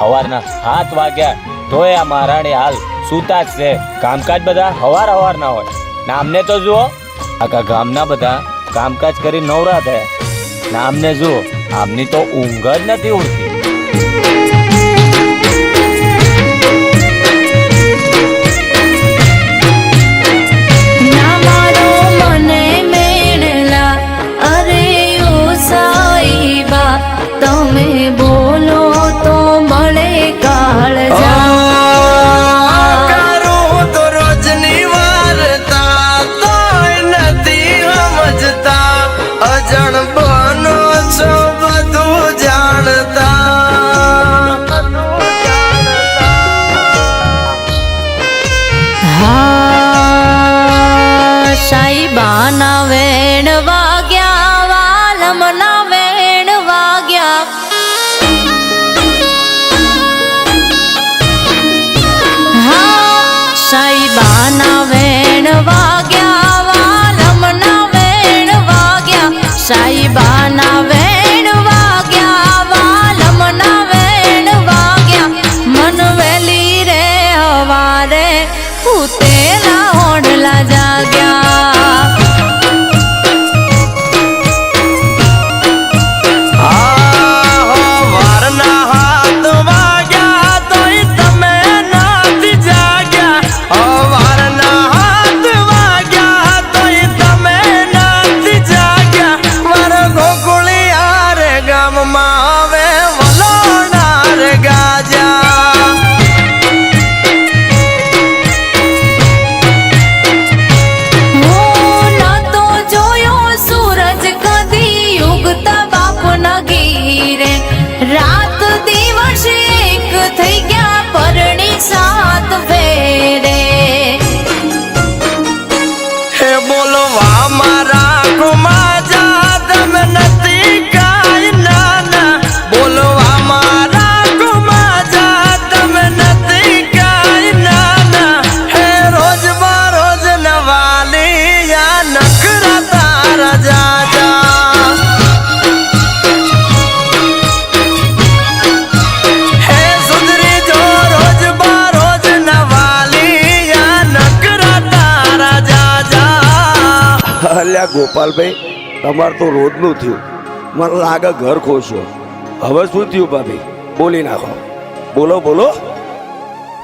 સવારના સાત વાગ્યા. તોય આ મહારાણી હાલ. સૂતા જ છે. કામકાજ બધા હવાર હવારના હોય. નામને તો જુઓ. આખા ગામના બધા કામકાજ કરી નવરા થયા. નામને જુઓ. આમની તો ઊંઘ જ નથી ઉડતી. न वेणवाज्ञा અલ્યા ગોપાલભાઈ, તમારે તો રોજનું થયું. મને લાગે ઘર ખોશો હવે શું થયું ભાભી? બોલી નાખો. બોલો બોલો.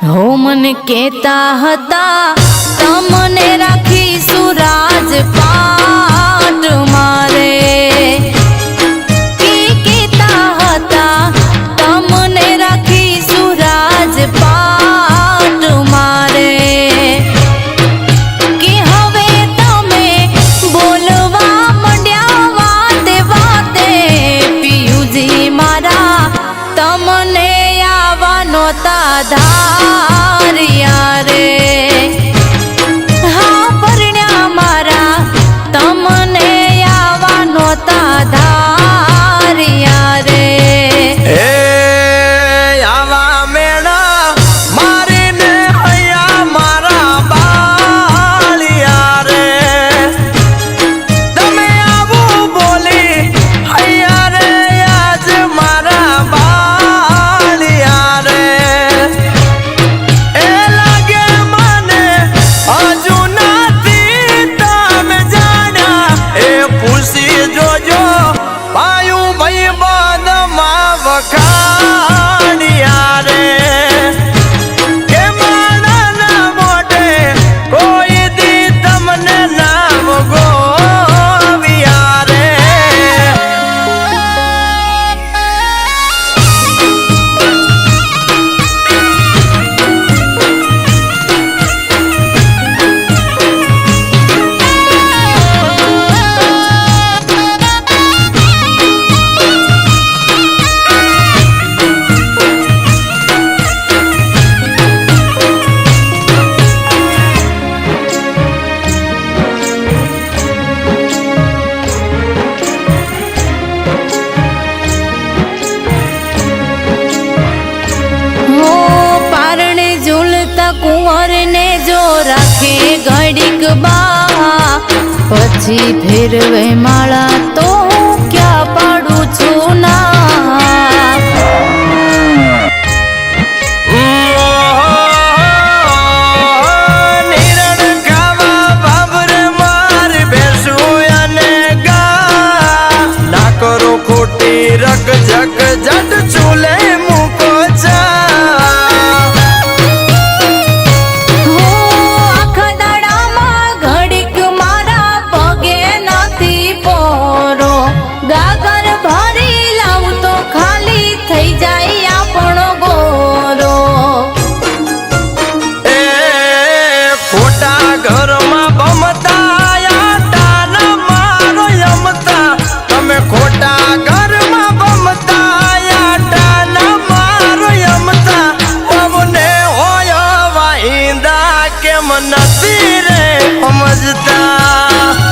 હો મને કહેતા હતા, તમને રાખી સુરાજ પા રાધા. પાછી ફેરવે માળા તો ક્યાં પાડું છું ના? ખોટી રગ જગ જટ ચૂલે. એમ નથી રે સમજતા.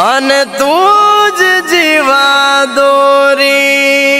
અન તું જ જીવા દોરી.